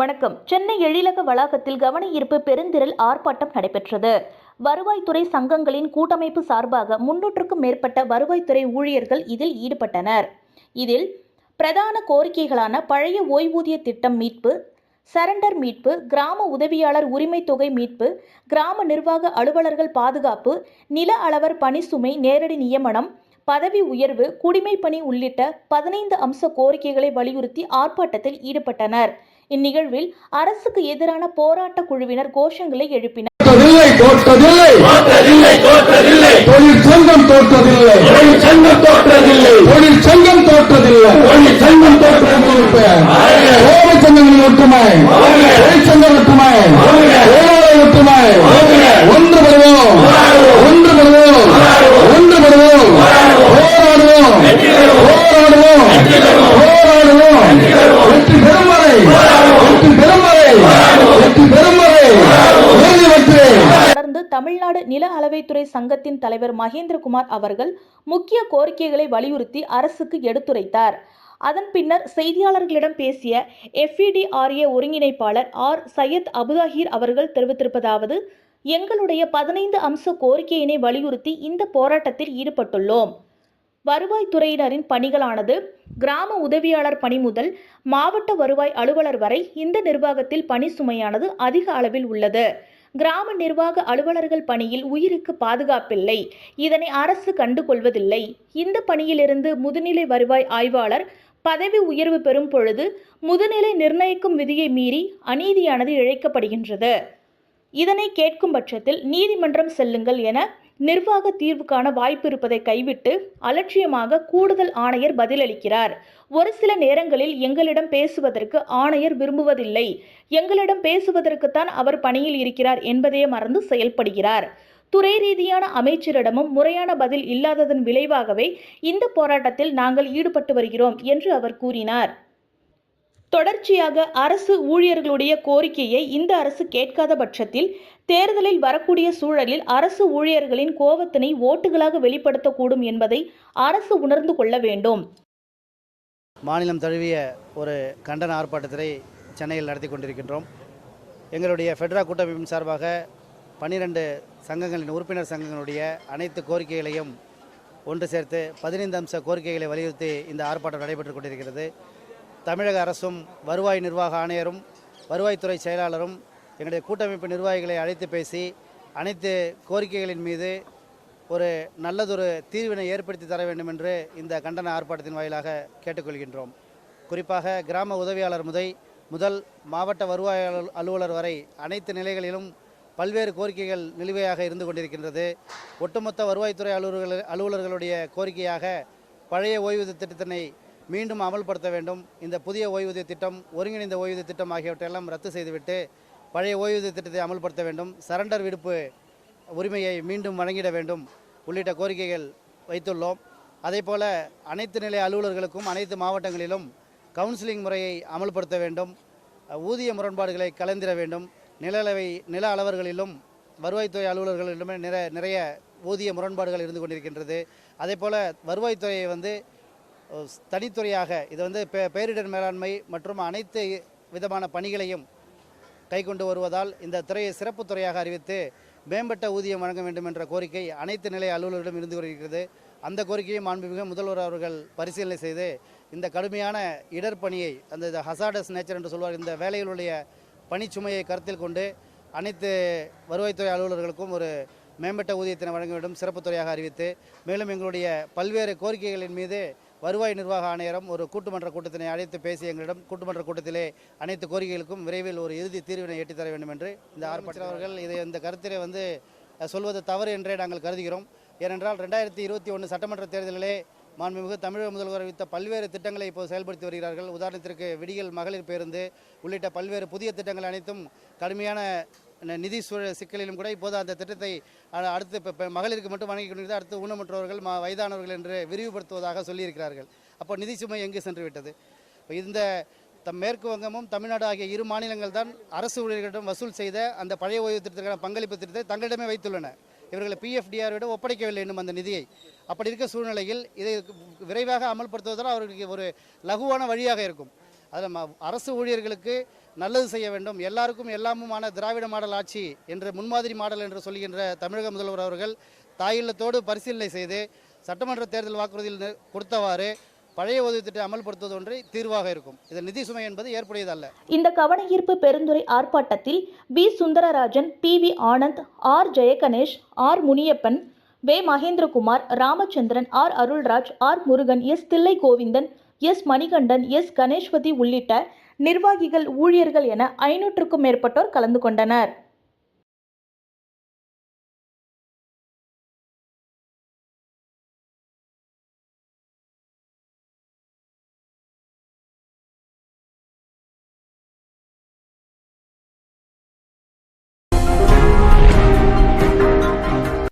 வணக்கம். சென்னை எழிலக வளாகத்தில் கவன ஈர்ப்பு பெருந்திரள் ஆர்ப்பாட்டம் நடைபெற்றது. வருவாய்த்துறை சங்கங்களின் கூட்டமைப்பு சார்பாக முன்னூற்றுக்கும் மேற்பட்ட வருவாய்த்துறை ஊழியர்கள் இதில் ஈடுபட்டனர். இதில் பிரதான கோரிக்கைகளான பழைய ஓய்வூதிய திட்டம் மீட்பு சரண்டர் மீட்பு கிராம உதவியாளர் உரிமை தொகை மீட்பு கிராம நிர்வாக அலுவலர்கள் பாதுகாப்பு நில அளவர் பணி சுமை நேரடி நியமனம் பதவி உயர்வு குடிமைப்பணி உள்ளிட்ட பதினைந்து அம்ச கோரிக்கைகளை வலியுறுத்தி ஆர்ப்பாட்டத்தில் ஈடுபட்டனர். இந்நிகழ்வில் அரசுக்கு எதிரான போராட்ட குழுவினர் கோஷங்களை எழுப்பினர். தோற்றதில்லை தோற்றதில்லை. தோற்றதில்லை தோற்றதில்லை. தொழில் சங்கம் தோற்றதில்லை. தொழில் சங்கம் தோற்றதில்லை. சங்கங்களின் ஒற்றுமை. தொழிற்சங்க ஒற்றுமை. ஒற்றுமை. ஒன்றுபடுவோம் ஒன்றுபடுவோம் ஒன்றுபடுவோம் போராடுவோம். போராடுவோம். போராடுவோம் வெற்றி பெறும் வரை வெற்றி பெறும் வரை வெற்றி பெறும் வரை உறுதி வெற்றி தொடர்ந்து தமிழ்நாடு நில அளவைத்துறை சங்கத்தின் தலைவர் மகேந்திரகுமார் அவர்கள் முக்கிய கோரிக்கைகளை வலியுறுத்தி அரசுக்கு எடுத்துரைத்தார். அதன் பின்னர் செய்தியாளர்களிடம் பேசிய எஃப்இடிஆர்ஏ ஒருங்கிணைப்பாளர் ஆர். சையத் அபுதாஹீர் அவர்கள் தெரிவித்திருப்பதாவது எங்களுடைய பதினைந்து அம்ச கோரிக்கையினை வலியுறுத்தி இந்த போராட்டத்தில் ஈடுபட்டுள்ளோம். வருவாய்த்துறையினரின் பணிகளானது கிராம உதவியாளர் பணி முதல் மாவட்ட வருவாய் அலுவலர் வரை இந்த நிர்வாகத்தில் பணி சுமையானது அதிக அளவில் உள்ளது. கிராம நிர்வாக அலுவலர்கள் பணியில் உயிருக்கு பாதுகாப்பில்லை. இதனை அரசு கண்டுகொள்வதில்லை. இந்த பணியிலிருந்து முதுநிலை வருவாய் ஆய்வாளர் பதவி உயர்வு பெறும் பொழுது முதுநிலை நிர்ணயிக்கும் விதியை மீறி அநீதியானது இழைக்கப்படுகின்றது. இதனை கேட்கும் பட்சத்தில் நீதிமன்றம் செல்லுங்கள் என நிர்வாக தீர்வுக்கான வாய்ப்பு இருப்பதை கைவிட்டு அலட்சியமாக கூடுதல் ஆணையர் பதிலளிக்கிறார். ஒரு சில நேரங்களில் எங்களிடம் பேசுவதற்கு ஆணையர் விரும்புவதில்லை. எங்களிடம் பேசுவதற்குத்தான் அவர் பணியில் இருக்கிறார் என்பதையே மறந்து செயல்படுகிறார். துறை ரீதியான அமைச்சரிடமும் முறையான பதில் இல்லாததன் விளைவாகவே இந்த போராட்டத்தில் நாங்கள் ஈடுபட்டு வருகிறோம் என்று அவர் கூறினார். தொடர்ச்சியாக அரசு ஊழியர்களுடைய கோரிக்கையை இந்த அரசு கேட்காத பட்சத்தில் தேர்தலில் வரக்கூடிய சூழலில் அரசு ஊழியர்களின் கோபத்தினை ஓட்டுகளாக வெளிப்படுத்தக்கூடும் என்பதை அரசு உணர்ந்து கொள்ள வேண்டும். மாநிலம் தழுவிய ஒரு கண்டன ஆர்ப்பாட்டத்தை சென்னையில் நடத்தி கொண்டிருக்கின்றோம். எங்களுடைய ஃபெட்ரா கூட்டமைப்பின் சார்பாக பன்னிரண்டு சங்கங்களின் உறுப்பினர் சங்கங்களுடைய அனைத்து கோரிக்கைகளையும் ஒன்று சேர்த்து பதினைந்து அம்ச கோரிக்கைகளை வலியுறுத்தி இந்த ஆர்ப்பாட்டம் நடைபெற்று கொண்டிருக்கிறது. தமிழக அரசும் வருவாய் நிர்வாக ஆணையரும் வருவாய்த்துறை செயலாளரும் எங்களுடைய கூட்டமைப்பு நிர்வாகிகளை அழைத்து பேசி அனைத்து கோரிக்கைகளின் மீது ஒரு நல்லதொரு தீர்வினை ஏற்படுத்தி தர வேண்டும் என்று இந்த கண்டன ஆர்ப்பாட்டத்தின் வாயிலாக கேட்டுக்கொள்கின்றோம். குறிப்பாக கிராம உதவியாளர் முதல் முதல் மாவட்ட வருவாய் அலுவலர் வரை அனைத்து நிலைகளிலும் பல்வேறு கோரிக்கைகள் நிலுவையாக இருந்து கொண்டிருக்கின்றது. ஒட்டுமொத்த வருவாய்த்துறை அலுவலர்கள் அலுவலர்களுடைய கோரிக்கையாக பழைய ஓய்வூதிய திட்டத்தினை மீண்டும் அமல்படுத்த வேண்டும். இந்த புதிய ஓய்வூதிய திட்டம் ஒருங்கிணைந்த ஓய்வூதிய திட்டம் ஆகியவற்றையெல்லாம் ரத்து செய்துவிட்டு பழைய ஓய்வூதிய திட்டத்தை அமல்படுத்த வேண்டும். சரண்டர் விடுப்பு உரிமையை மீண்டும் வழங்கிட வேண்டும். உள்ளிட்ட கோரிக்கைகள் வைத்துள்ளோம். அதேபோல அனைத்து நிலை அலுவலர்களுக்கும் அனைத்து மாவட்டங்களிலும் கவுன்சிலிங் முறையை அமல்படுத்த வேண்டும். ஊதிய முரண்பாடுகளை கலந்திட வேண்டும். நில அளவை நில அளவர்களிலும் வருவாய்த்துறை அலுவலர்களிலுமே நிறைய நிறைய ஊதிய முரண்பாடுகள் இருந்து கொண்டிருக்கின்றது. அதேபோல் வருவாய்த்துறையை வந்து தனித்துறையாக இது வந்து பே- பேரிடர் மேலாண்மை மற்றும் அனைத்து விதமான பணிகளையும் கைக்கொண்டு வருவதால் இந்த துறையை சிறப்பு துறையாக அறிவித்து மேம்பட்ட ஊதியம் வழங்க வேண்டும் என்ற கோரிக்கை அனைத்து நிலை அலுவலர்களிடம் இருந்து வருகிறது. அந்த கோரிக்கையை மாண்புமிகு முதல்வர் அவர்கள் பரிசீலனை செய்து இந்த கடுமையான இடர்பணியை அந்த ஹசாடஸ் நேச்சர் என்று சொல்வார் இந்த வேலைகளுடைய பணிச்சுமையை கருத்தில் கொண்டு அனைத்து வருவாய்த்துறை அலுவலர்களுக்கும் ஒரு மேம்பட்ட ஊதியத்தினை வழங்க வேண்டும் சிறப்பு துறையாக அறிவித்து மேலும் எங்களுடைய பல்வேறு கோரிக்கைகளின் மீது வருவாய் நிர்வாக ஆணையரம் ஒரு கூட்டுமன்ற கூட்டத்தினை அழைத்து பேசி எங்களிடம் கூட்டுமன்ற கூட்டத்திலே அனைத்து கோரிக்கைகளுக்கும் விரைவில் ஒரு இறுதி தீர்வினை எட்டித் தர வேண்டும் என்று இந்த ஆர்ப்பாட்டம் அவர்கள் இதை இந்த கருத்திலே வந்து சொல்வது தவறு என்றே நாங்கள் கருதுகிறோம். ஏனென்றால் ரெண்டாயிரத்தி இருபத்தி ஒன்று சட்டமன்ற தேர்தலிலே மாண்புமிகு தமிழக முதல்வர் அறிவித்த பல்வேறு திட்டங்களை இப்போது செயல்படுத்தி வருகிறார்கள். உதாரணத்திற்கு விடியல் மகளிர் பேருந்து உள்ளிட்ட பல்வேறு புதிய திட்டங்கள் அனைத்தும் கடுமையான நிதி சூழல் சிக்கலிலும் கூட இப்போது அந்த திட்டத்தை அ- அடுத்து இப்போ மகளிருக்கு மட்டும் வழங்கி கொண்டிருந்தது அடுத்து ஊனமுற்றவர்கள் ம வயதானவர்கள் என்று விரிவுபடுத்துவதாக சொல்லியிருக்கிறார்கள். அப்போ நிதி சுமை எங்கு சென்று விட்டது? இப்போ இந்த தம் மேற்கு வங்கமும் தமிழ்நாடு ஆகிய இரு மாநிலங்கள் தான் அரசு ஊழியர்களிடம் வசூல் செய்த அந்த பழைய ஓய்வு திட்டத்திற்கான பங்களிப்பு திட்டத்தை தங்களிடமே வைத்துள்ளன. இவர்களை பிஎஃப்டிஆரிடம் ஒப்படைக்கவில்லை இன்னும் அந்த நிதியை. அப்படி இருக்க சூழ்நிலையில் இதை விரைவாக அமல்படுத்துவதால் அவர்களுக்கு ஒரு லகுவான வழியாக இருக்கும். அதில் ம- அரசு ஊழியர்களுக்கு நல்லது செய்ய வேண்டும். எல்லாருக்கும் எல்லாமுமான திராவிட மாடல் ஆட்சி என்ற முன்மாதிரி மாடல் என்று சொல்கின்ற தமிழக முதல்வர் அவர்கள் தாயில்லத்தோடு பரிசீலனை செய்து சட்டமன்ற தேர்தல் வாக்குறுதியில் கொடுத்தவாறு பழைய உதவி திட்டம் அமல்படுத்துவது ஒன்றை தீர்வாக இருக்கும். இதில் நிதி சுமை என்பது ஏற்புடையதல்ல. இந்த கவனஈர்ப்பு பெருந்துறை ஆர்ப்பாட்டத்தில் P Sundararajan P. V. Anand R. Jayaganesh R. Muniyappan வே. Mahendrakumar Ramachandran R. Arulraj R. Murugan S. Thillai Govindan S Manikandan S Ganeshwathi உள்ளிட்ட நிர்வாகிகள் ஊழியர்கள் என ஐநூற்றுக்கும் மேற்பட்டோர் கலந்து கொண்டனர்.